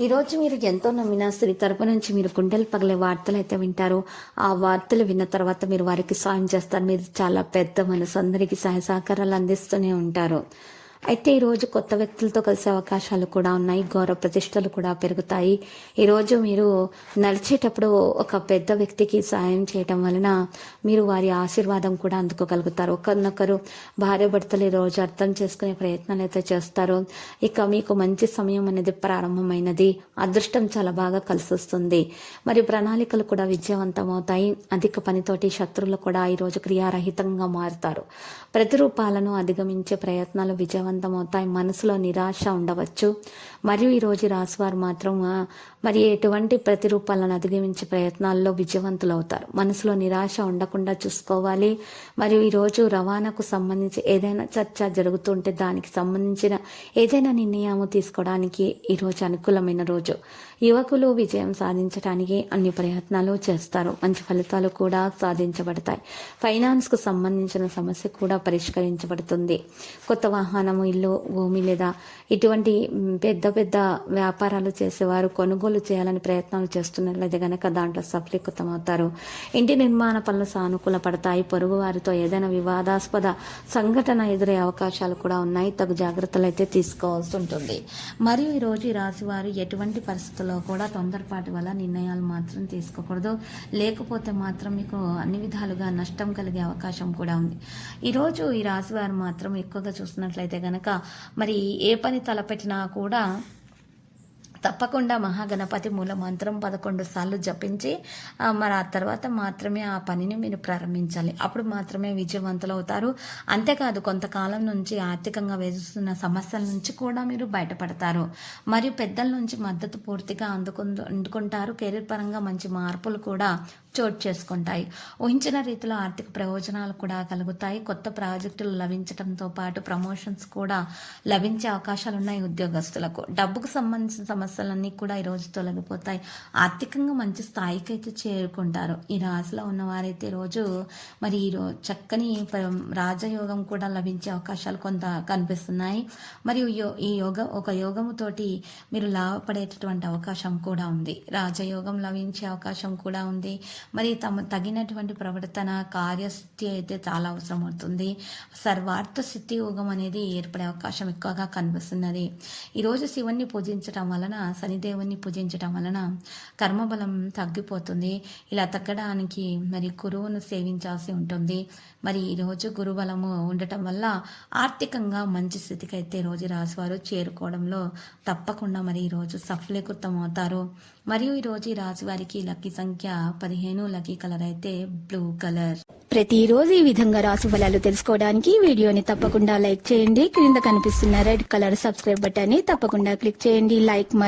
ఈరోజు మీరు ఎంతో నమ్మిన స్త్రీ తరపు నుంచి మీరు గుండెలు పగలే వార్తలు అయితే వింటారు. ఆ వార్తలు విన్న తర్వాత మీరు వారికి సాయం చేస్తారు. మీరు చాలా పెద్ద మనసు. అందరికీ సహాయ సహకారాలు అందిస్తూనే ఉంటారు. అయితే ఈరోజు కొత్త వ్యక్తులతో కలిసే అవకాశాలు కూడా ఉన్నాయి. గౌరవ ప్రతిష్టలు కూడా పెరుగుతాయి. ఈరోజు మీరు నడిచేటప్పుడు ఒక పెద్ద వ్యక్తికి సాయం చేయటం వలన మీరు వారి ఆశీర్వాదం కూడా అందుకోగలుగుతారు. ఒకరినొకరు భార్య భర్తలు ఈ రోజు అర్థం చేసుకునే ప్రయత్నాలు అయితే చేస్తారు. ఇక మీకు మంచి సమయం అనేది ప్రారంభమైనది. అదృష్టం చాలా బాగా కలిసి వస్తుంది మరియు ప్రణాళికలు కూడా విజయవంతం అవుతాయి అధిక పనితోటి శత్రువులు కూడా ఈ రోజు క్రియారహితంగా మారుతారు. ప్రతిరూపాలను అధిగమించే ప్రయత్నాలు విజయవంతం అవుతాయి మనసులో నిరాశ ఉండవచ్చు. మరియు ఈ రోజు రాశివారు మాత్రం మరి ఎటువంటి ప్రతిరూపాలను అధిగమించే ప్రయత్నాల్లో విజయవంతులు అవుతారు మనసులో నిరాశ ఉండకుండా చూసుకోవాలి. మరియు ఈ రోజు రవాణాకు సంబంధించి ఏదైనా చర్చ జరుగుతుంటే దానికి సంబంధించిన ఏదైనా నిర్ణయం తీసుకోవడానికి ఈ రోజు అనుకూలమైన రోజు. యువకులు విజయం సాధించడానికి అన్ని ప్రయత్నాలు చేస్తారు. మంచి ఫలితాలు కూడా సాధించబడతాయి. ఫైనాన్స్కు సంబంధించిన సమస్య కూడా పరిష్కరించబడుతుంది. కొత్త వాహనం వాహనము ఇల్లు భూమి లేదా ఇటువంటి పెద్ద పెద్ద వ్యాపారాలు చేసేవారు కొనుగోలు చేయాలని ప్రయత్నాలు చేస్తున్నట్లయితే గనక దాంట్లో సఫలీకృతమవుతారు. ఇంటి నిర్మాణ పనులు సానుకూల పడతాయి. పొరుగు వారితో ఏదైనా వివాదాస్పద సంఘటన ఎదురయ్యే అవకాశాలు కూడా ఉన్నాయి. తగు జాగ్రత్తలు అయితే తీసుకోవాల్సి ఉంటుంది. మరియు ఈరోజు ఈ రాశివారు ఎటువంటి పరిస్థితుల్లో కూడా తొందరపాటు వల్ల నిర్ణయాలు మాత్రం తీసుకోకూడదు. లేకపోతే మాత్రం మీకు అన్ని విధాలుగా నష్టం కలిగే అవకాశం కూడా ఉంది. ఈరోజు ఈ రాశి వారు మాత్రం ఎక్కువగా చూస్తున్నట్లయితే గనక మరి ఏ పని తలపెట్టినా కూడా తప్పకుండా మహాగణపతి మూల మంత్రం పదకొండు సార్లు జపించి మరి ఆ తర్వాత మాత్రమే ఆ పనిని మీరు ప్రారంభించాలి. అప్పుడు మాత్రమే విజయవంతులు అవుతారు. అంతేకాదు కొంతకాలం నుంచి ఆర్థికంగా వేధిస్తున్న సమస్యల నుంచి కూడా మీరు బయటపడతారు. మరియు పెద్దల నుంచి మద్దతు పూర్తిగా అందుకు అందుకుంటారు. కెరీర్ పరంగా మంచి మార్పులు కూడా చోటు చేసుకుంటాయి. ఊహించిన రీతిలో ఆర్థిక ప్రయోజనాలు కూడా కలుగుతాయి. కొత్త ప్రాజెక్టులు లభించడంతో పాటు ప్రమోషన్స్ కూడా లభించే అవకాశాలు ఉన్నాయి ఉద్యోగస్తులకు. డబ్బుకు సంబంధించిన సమస్య సమస్యలన్నీ కూడా ఈ రోజు తొలగిపోతాయి. ఆర్థికంగా మంచి స్థాయికి అయితే చేరుకుంటారు. ఈ రాశిలో ఉన్నవారైతే ఈరోజు రోజు మరి ఈ చక్కని రాజయోగం కూడా లభించే అవకాశాలు కొంత కనిపిస్తున్నాయి. మరియు యో- ఈ యోగ ఒక యోగముతోటి మీరు లాభపడేటటువంటి అవకాశం కూడా ఉంది. రాజయోగం లభించే అవకాశం కూడా ఉంది. మరి తమ తగినటువంటి ప్రవర్తన కార్యస్థితి అయితే చాలా అవసరం అవుతుంది. సర్వార్థ స్థితి యోగం అనేది ఏర్పడే అవకాశం ఎక్కువగా కనిపిస్తున్నది. ఈరోజు శివుణ్ణి పూజించడం వలన శనిదేవుని పూజించటం వలన కర్మబలం తగ్గిపోతుంది. ఇలా తగ్గడానికి మరి గురువును సేవించాల్సి ఉంటుంది. మరి ఈరోజు గురుబలము ఉండటం వల్ల ఆర్థికంగా మంచి స్థితికి అయితే రోజు రాశివారు చేరుకోవడంలో తప్పకుండా మరి ఈరోజు సఫలీకృతం అవుతారు మరియు ఈరోజు ఈ రాశి వారికి లక్కీ సంఖ్య పదిహేను లక్కీ కలర్ అయితే బ్లూ కలర్. ప్రతిరోజు ఈ విధంగా రాశి ఫలాలు తెలుసుకోవడానికి వీడియోని తప్పకుండా లైక్ చేయండి. క్రింద కనిపిస్తున్న రెడ్ కలర్ సబ్స్క్రైబ్ బటన్ని తప్పకుండా క్లిక్ చేయండి. లైక్ మరియు